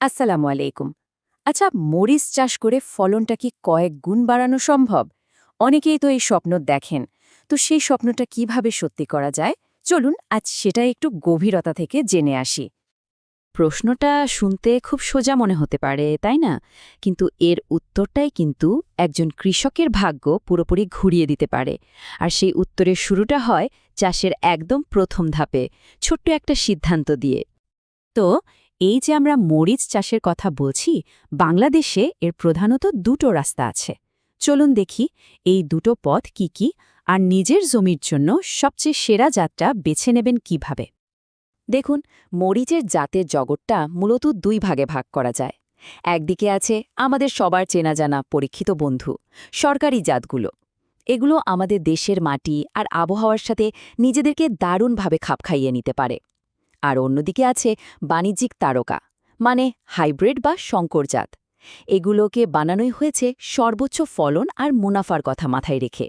আসসালামু আলাইকুম। আচ্ছা মরিচ চাষ করে ফলনটা কি কয়েক গুণ বাড়ানো সম্ভব? অনেকেই তো এই স্বপ্ন দেখেন। তো সেই স্বপ্নটা কীভাবে সত্যি করা যায়? চলুন আজ সেটা একটু গভীরতা থেকে জেনে আসি। প্রশ্নটা শুনতে খুব সোজা মনে হতে পারে, তাই না? কিন্তু এর উত্তরটাই কিন্তু একজন কৃষকের ভাগ্য পুরোপুরি ঘুরিয়ে দিতে পারে। আর সেই উত্তরের শুরুটা হয় চাষের একদম প্রথম ধাপে, ছোট্ট একটা সিদ্ধান্ত দিয়ে। তো এই যে আমরা মরিচ চাষের কথা বলছি, বাংলাদেশে এর প্রধানত দুটো রাস্তা আছে। চলুন দেখি এই দুটো পথ কি কি আর নিজের জমির জন্য সবচেয়ে সেরা জাতটা বেছে নেবেন কীভাবে। দেখুন, মরিচের জাতের জগৎটা মূলত দুই ভাগে ভাগ করা যায়। একদিকে আছে আমাদের সবার চেনা জানা পরীক্ষিত বন্ধু, সরকারি জাতগুলো। এগুলো আমাদের দেশের মাটি আর আবহাওয়ার সাথে নিজেদেরকে দারুণভাবে খাপ খাইয়ে নিতে পারে। আর অন্যদিকে আছে বাণিজ্যিক তারকা মানে হাইব্রিড বা শঙ্কর জাত। এগুলোকে বানানোই হয়েছে সর্বোচ্চ ফলন আর মুনাফার কথা মাথায় রেখে।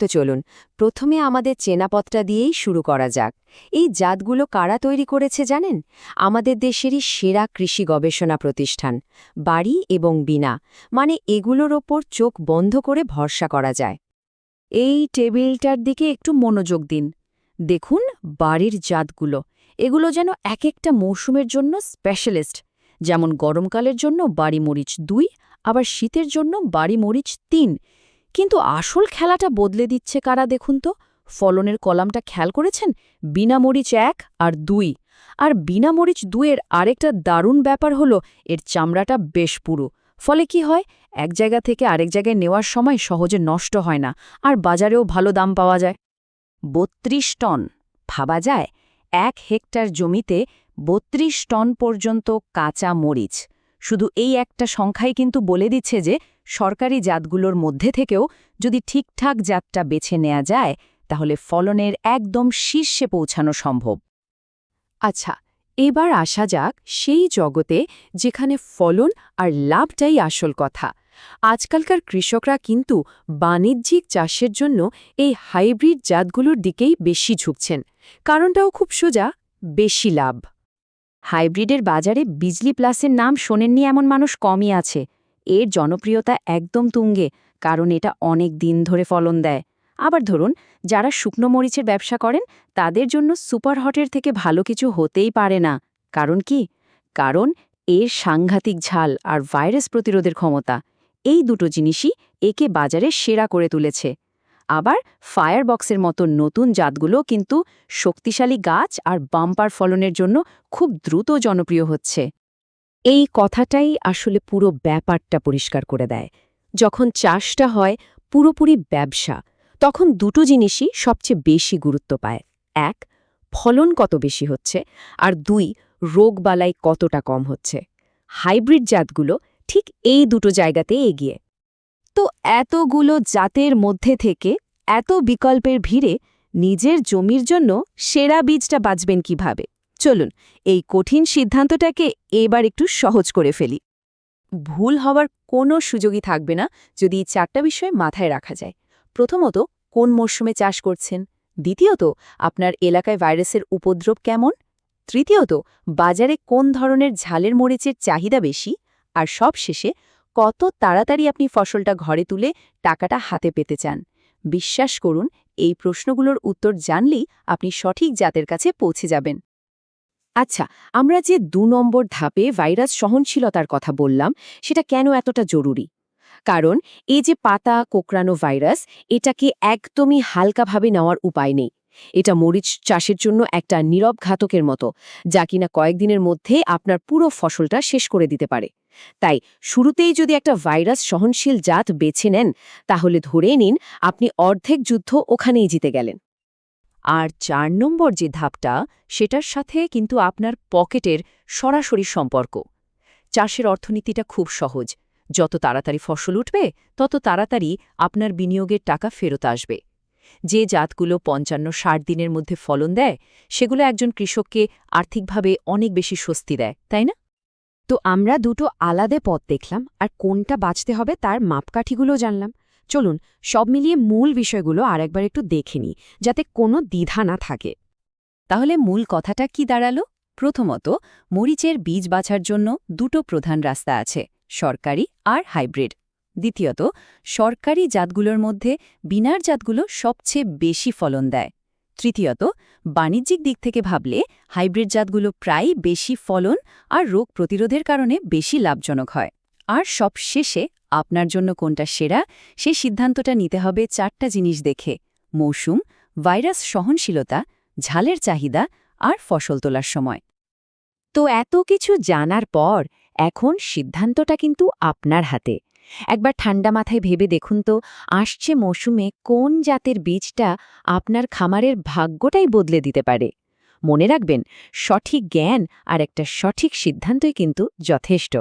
তো চলুন, প্রথমে আমাদের চেনাপথটা দিয়েই শুরু করা যাক। এই জাতগুলো কারা তৈরি করেছে জানেন? আমাদের দেশেরই সেরা কৃষি গবেষণা প্রতিষ্ঠান, বাড়ি এবং বিনা মানে এগুলোর ওপর চোখ বন্ধ করে ভরসা করা যায়। এই টেবিলটার দিকে একটু মনোযোগ দিন। দেখুন বাড়ির জাতগুলো। এগুলো যেন এক একটা মৌসুমের জন্য স্পেশালিস্ট, যেমন গরমকালের জন্য বাড়ি মরিচ দুই, আবার শীতের জন্য বাড়ি মরিচ তিন। কিন্তু আসল খেলাটা বদলে দিচ্ছে কারা দেখুন তো? ফলনের কলামটা খেয়াল করেছেন? বিনা মরিচ এক আর দুই। আর বিনা মরিচ দুয়ের আরেকটা দারুণ ব্যাপার হলো, এর চামড়াটা বেশ পুরো। ফলে কি হয়? এক জায়গা থেকে আরেক জায়গায় নেওয়ার সময় সহজে নষ্ট হয় না, আর বাজারেও ভালো দাম পাওয়া যায়। বত্রিশ টন, ভাবা যায়? এক হেক্টর জমিতে বত্রিশ টন পর্যন্ত কাঁচা মরিচ। শুধু এই একটা সংখ্যাই কিন্তু বলে দিচ্ছে যে, সরকারি জাতগুলোর মধ্যে থেকেও যদি ঠিকঠাক জাতটা বেছে নেওয়া যায়, তাহলে ফলনের একদম শীর্ষে পৌঁছানো সম্ভব। আচ্ছা এবার আসা যাক সেই জগতে যেখানে ফলন আর লাভটাই আসল কথা। আজকালকার কৃষকরা কিন্তু বাণিজ্যিক চাষের জন্য এই হাইব্রিড জাতগুলোর দিকেই বেশি ঝুঁকছেন। কারণটাও খুব সোজা, বেশি লাভ। হাইব্রিডের বাজারে বিজলি প্লাসের নাম শোনেননি এমন মানুষ কমই আছে। এর জনপ্রিয়তা একদম তুঙ্গে, কারণ এটা অনেক দিন ধরে ফলন দেয়। আবার ধরুন, যারা শুকনো মরিচের ব্যবসা করেন, তাদের জন্য সুপার হটের থেকে ভালো কিছু হতেই পারে না। কারণ কি? কারণ এর সাংঘাতিক ঝাল আর ভাইরাস প্রতিরোধের ক্ষমতা। এই দুটো জিনিসই একে বাজারে সেরা করে তুলেছে। আবার ফায়ারবক্সের মতো নতুন জাতগুলো কিন্তু শক্তিশালী গাছ আর বাম্পার ফলনের জন্য খুব দ্রুত জনপ্রিয় হচ্ছে। এই কথাটাই আসলে পুরো ব্যাপারটা পরিষ্কার করে দেয়। যখন চাষটা হয় পুরোপুরি ব্যবসা, তখন দুটো জিনিসই সবচেয়ে বেশি গুরুত্ব পায়। এক, ফলন কত বেশি হচ্ছে, আর দুই রোগবালাই কতটা কম হচ্ছে। হাইব্রিড জাতগুলো ঠিক এই দুটো জায়গাতে এগিয়ে। তো এতগুলো জাতের মধ্যে থেকে এত বিকল্পের ভিড়ে নিজের জমির জন্য সেরা বীজটা বাঁচবেন কীভাবে? চলুন, এই কঠিন সিদ্ধান্তটাকে এবার একটু সহজ করে ফেলি। ভুল হওয়ার কোনো সুযোগই থাকবে না যদি চারটা বিষয় মাথায় রাখা যায়। প্রথমত, কোন মরশুমে চাষ করছেন? দ্বিতীয়ত, আপনার এলাকায় ভাইরাসের উপদ্রব কেমন? তৃতীয়ত, বাজারে কোন ধরনের ঝালের মরিচের চাহিদা বেশি? আর সবশেষে কত তাড়াতাড়ি আপনি ফসলটা ঘরে তুলে টাকাটা হাতে পেতে চান। বিশ্বাস করুন, এই প্রশ্নগুলোর উত্তর জানলেই আপনি সঠিক জাতের কাছে পৌঁছে যাবেন। আচ্ছা আমরা যে দু নম্বর ধাপে ভাইরাস সহনশীলতার কথা বললাম, সেটা কেন এতটা জরুরি? কারণ এই যে পাতা কোকড়ানো ভাইরাস, এটাকে একদমই হালকাভাবে নেওয়ার উপায় নেই। এটা মরিচ চাষের জন্য একটা নীরব ঘাতকের মতো, যা কিনা কয়েকদিনের মধ্যে আপনার পুরো ফসলটা শেষ করে দিতে পারে। তাই শুরুতেই যদি একটা ভাইরাস সহনশীল জাত বেছে নেন, তাহলে ধরে নিন আপনি অর্ধেক যুদ্ধ ওখানেই জিতে গেলেন। আর চার নম্বর যে ধাপটা, সেটার সাথে কিন্তু আপনার পকেটের সরাসরি সম্পর্ক। চাষের অর্থনীতিটা খুব সহজ। যত তাড়াতাড়ি ফসল উঠবে, তত তাড়াতাড়ি আপনার বিনিয়োগের টাকা ফেরত আসবে। যে জাতগুলো পঞ্চান্ন ষাট দিনের মধ্যে ফলন দেয়, সেগুলো একজন কৃষককে আর্থিকভাবে অনেক বেশি স্বস্তি দেয়, তাই না? তো আমরা দুটো আলাদা পথ দেখলাম, আর কোনটা বাঁচতে হবে তার মাপকাঠিগুলো জানলাম। চলুন, সব মিলিয়ে মূল বিষয়গুলো আরেকবার একটু দেখে নিই, যাতে কোনো দ্বিধা না থাকে। তাহলে মূল কথাটা কি দাঁড়াল? প্রথমত, মরিচের বীজ বাছার জন্য দুটো প্রধান রাস্তা আছে, সরকারি আর হাইব্রিড। দ্বিতীয়ত, সরকারি জাতগুলোর মধ্যে বিনার জাতগুলো সবচেয়ে বেশি ফলন দেয়। তৃতীয়ত, বাণিজ্যিক দিক থেকে ভাবলে হাইব্রিড জাতগুলো প্রায় বেশি ফলন আর রোগ প্রতিরোধের কারণে বেশি লাভজনক হয়। আর সব শেষে আপনার জন্য কোনটা সেরা, সে সিদ্ধান্তটা নিতে হবে চারটা জিনিস দেখে। মৌসুম, ভাইরাস সহনশীলতা, ঝালের চাহিদা আর ফসল তোলার সময়। তো এত কিছু জানার পর এখন সিদ্ধান্তটা কিন্তু আপনার হাতে। একবার ঠান্ডা মাথায় ভেবে দেখুন তো, আসছে মৌসুমে কোন জাতের বীজটা আপনার খামারের ভাগ্যটাই বদলে দিতে পারে। মনে রাখবেন, সঠিক জ্ঞান আর একটা সঠিক সিদ্ধান্তই কিন্তু যথেষ্ট।